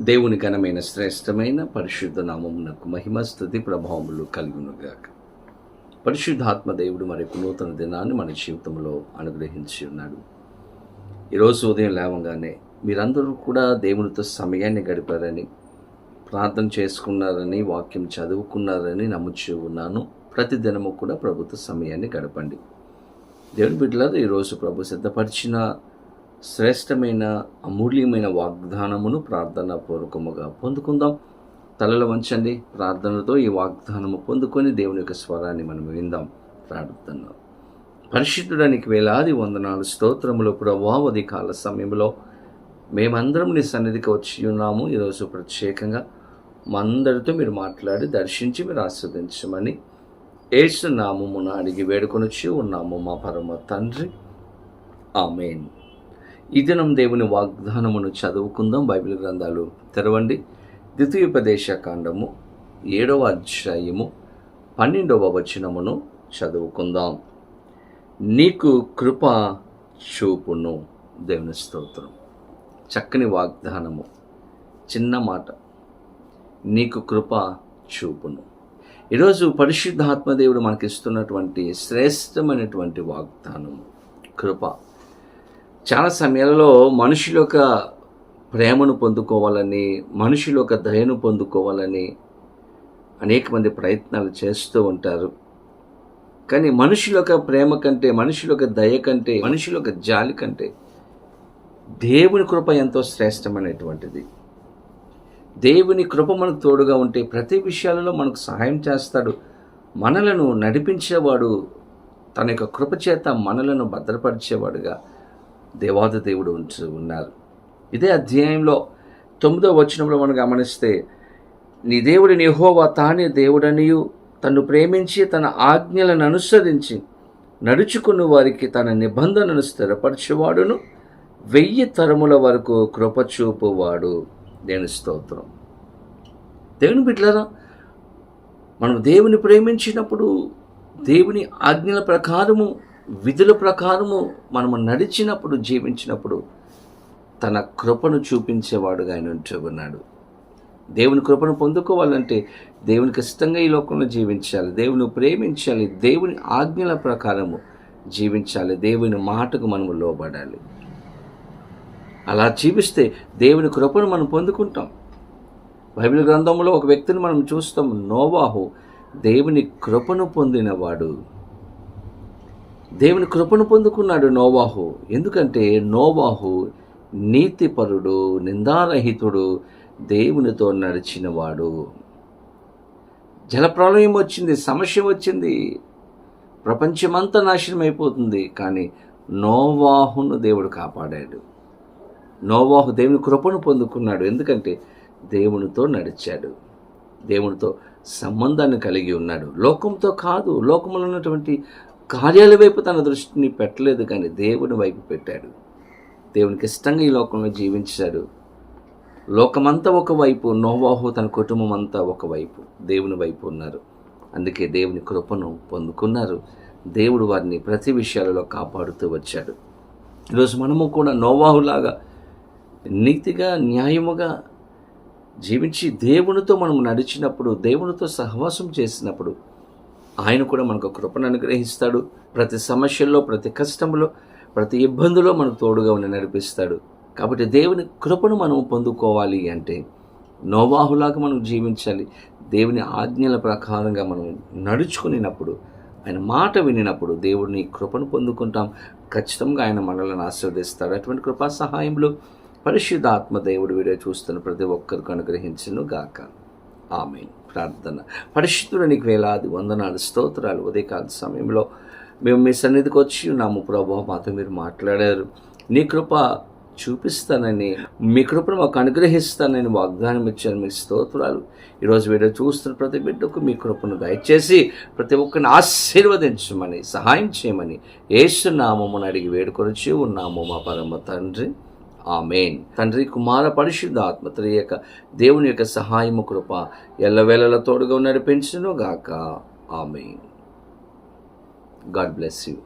దేవుని ఘనమైన శ్రేష్టమైన పరిశుద్ధ నామమునకు మహిమ స్థుతి ప్రభావములు కలిగినగాక. పరిశుద్ధాత్మ దేవుడు మరొక నూతన దినాన్ని మన జీవితంలో అనుగ్రహించి ఉన్నాడు. ఈరోజు ఉదయం లేవగానే మీరందరూ కూడా దేవునితో సమయాన్ని గడిపారని ప్రార్థన చేసుకున్నారని వాక్యం చదువుకున్నారని నమ్ముచూ ఉన్నాను. ప్రతి దినము కూడా ప్రభుత్వ సమయాన్ని గడపండి. దేవుని బిడ్డలారు ఈరోజు ప్రభు సిద్ధపరిచిన శ్రేష్టమైన అమూల్యమైన వాగ్దానమును ప్రార్థన పూర్వకముగా పొందుకుందాం. తలలో వంచండి. ప్రార్థనతో ఈ వాగ్దానము పొందుకొని దేవుని యొక్క స్వరాన్ని మనం విందాం. ప్రార్థన పరిశుద్ధుడానికి వేలాది వందనాలు స్తోత్రములు ప్రభావధి కాల సమయంలో మేమందరం నీ సన్నిధికి వచ్చి ఉన్నాము. ఈరోజు ప్రత్యేకంగా మా అందరితో మీరు మాట్లాడి దర్శించి మీరు ఆస్వాదించమని ఏసు అడిగి వేడుకొనొచ్చి ఉన్నాము మా పరమ తండ్రి. ఆమెన్. ఈ దినం దేవుని వాగ్దానమును చదువుకుందాం బైబిల్ గ్రంథాలు తెరవండి. ద్వితీయోపదేశ కాండము ఏడవ అధ్యాయము పన్నెండవ వచనమును చదువుకుందాం. నీకు కృప చూపును దేవుని స్తోత్రం. చక్కని వాగ్దానము చిన్న మాట. నీకు కృప చూపును. ఈరోజు పరిశుద్ధాత్మదేవుడు మనకి ఇస్తున్నటువంటి శ్రేష్టమైనటువంటి వాగ్దానము కృప. చాలా సమయాలలో మనుషుల యొక్క ప్రేమను పొందుకోవాలని మనుషుల యొక్క దయను పొందుకోవాలని అనేక మంది ప్రయత్నాలు చేస్తూ ఉంటారు. కానీ మనుషుల యొక్క ప్రేమ కంటే మనుషుల యొక్క దయ కంటే మనుషుల యొక్క జాలి కంటే దేవుని కృప ఎంతో శ్రేష్టమైనటువంటిది. దేవుని కృప మనకు తోడుగా ఉంటే ప్రతి విషయాలలో మనకు సహాయం చేస్తాడు. మనలను నడిపించేవాడు తన యొక్క కృప చేత మనలను భద్రపరిచేవాడుగా దేవాది దేవుడు ఉంచు ఉన్నారు. ఇదే అధ్యాయంలో తొమ్మిదో వచనంలో మనం గమనిస్తే నీ దేవుడి నిహోవా తానే దేవుడనియు తను ప్రేమించి తన ఆజ్ఞలను అనుసరించి నడుచుకున్న వారికి తన నిబంధనను స్థిరపరచేవాడును. వెయ్యి తరముల వరకు కృపచూపువాడు దేని స్తోత్రం. దేవుని బిడ్డలరా మనం దేవుని ప్రేమించినప్పుడు దేవుని ఆజ్ఞల ప్రకారము విధుల ప్రకారము మనము నడిచినప్పుడు జీవించినప్పుడు తన కృపను చూపించేవాడుగా ఆయన ఉంటూ ఉన్నాడు దేవుని కృపను పొందుకోవాలంటే దేవునికి ఇష్టంగా ఈ లోకంలో జీవించాలి. దేవుని ప్రేమించాలి. దేవుని ఆజ్ఞల ప్రకారము జీవించాలి. దేవుని మాటకు మనము లోబడాలి. అలా జీవిస్తే దేవుని కృపను మనం పొందుకుంటాం. బైబిల్ గ్రంథంలో ఒక వ్యక్తిని మనం చూస్తాం నోవాహు. దేవుని కృపను పొందినవాడు. దేవుని కృపను పొందుకున్నాడు నోవాహు. ఎందుకంటే నోవాహు నీతిపరుడు నిందారహితుడు దేవునితో నడిచినవాడు. జలప్రలయం వచ్చింది సమస్య వచ్చింది. ప్రపంచమంతా నాశనం అయిపోతుంది కానీ నోవాహును దేవుడు కాపాడాడు. నోవాహు దేవుని కృపను పొందుకున్నాడు ఎందుకంటే దేవునితో నడిచాడు. దేవునితో సంబంధాన్ని కలిగి ఉన్నాడు. లోకంతో కాదు లోకంలో ఉన్నటువంటి కార్యాల వైపు తన దృష్టిని పెట్టలేదు కానీ దేవుని వైపు పెట్టాడు. దేవునికి ఇష్టంగా ఈ లోకంలో జీవించాడు. లోకమంతా ఒకవైపు నోవాహు తన కుటుంబం అంతా ఒకవైపు దేవుని వైపు ఉన్నారు. అందుకే దేవుని కృపను పొందుకున్నారు. దేవుడు వారిని ప్రతి విషయాలలో కాపాడుతూ వచ్చాడు. ఈరోజు మనము కూడా నోవాహులాగా నీతిగా న్యాయముగా జీవించి దేవునితో మనం నడిచినప్పుడు దేవునితో సహవాసం చేసినప్పుడు ఆయన కూడా మనకు కృపను అనుగ్రహిస్తాడు. ప్రతి సమస్యల్లో ప్రతి కష్టంలో ప్రతి ఇబ్బందిలో మనకు తోడుగా ఉండి నడిపిస్తాడు. కాబట్టి దేవుని కృపను మనం పొందుకోవాలి అంటే నోవాహులాగా మనం జీవించాలి. దేవుని ఆజ్ఞల ప్రకారంగా మనం నడుచుకునినప్పుడు ఆయన మాట వినినప్పుడు దేవుడిని కృపను పొందుకుంటాం. ఖచ్చితంగా ఆయన మనల్ని ఆశీర్వదిస్తాడు. అటువంటి కృపా సహాయంలో పరిశుద్ధాత్మ దేవుడు వీడియో చూస్తున్న ప్రతి ఒక్కరికి అనుగ్రహించను గాక ఆమె ప్రార్థన. నీకు వేలాది వందనాలు స్తోత్రాలు ఉదయకాల సమయంలో మేము మీ సన్నిధికి వచ్చి ఉన్నాము. ప్రభావ మాతో మీరు మాట్లాడారు. నీ కృప చూపిస్తానని మీ కృపను మాకు అనుగ్రహిస్తానని వాగ్దానం ఇచ్చారు. మీ స్తోత్రాలు ఈరోజు వీడియో చూస్తున్న ప్రతి బిడ్డకు మీ కృపను దయచేసి ప్రతి ఒక్కరిని ఆశీర్వదించమని సహాయం చేయమని ఏసు అడిగి వేడుకొనిచి ఉన్నాము మా పరమ తండ్రి. ఆమెన్. తండ్రి కుమార పరిశుద్ధాత్మ త్రియక దేవుని యొక్క సహాయము కృప ఎల్లవేళల తోడుగా నడిపించును గాక ఆమెన్. God bless you.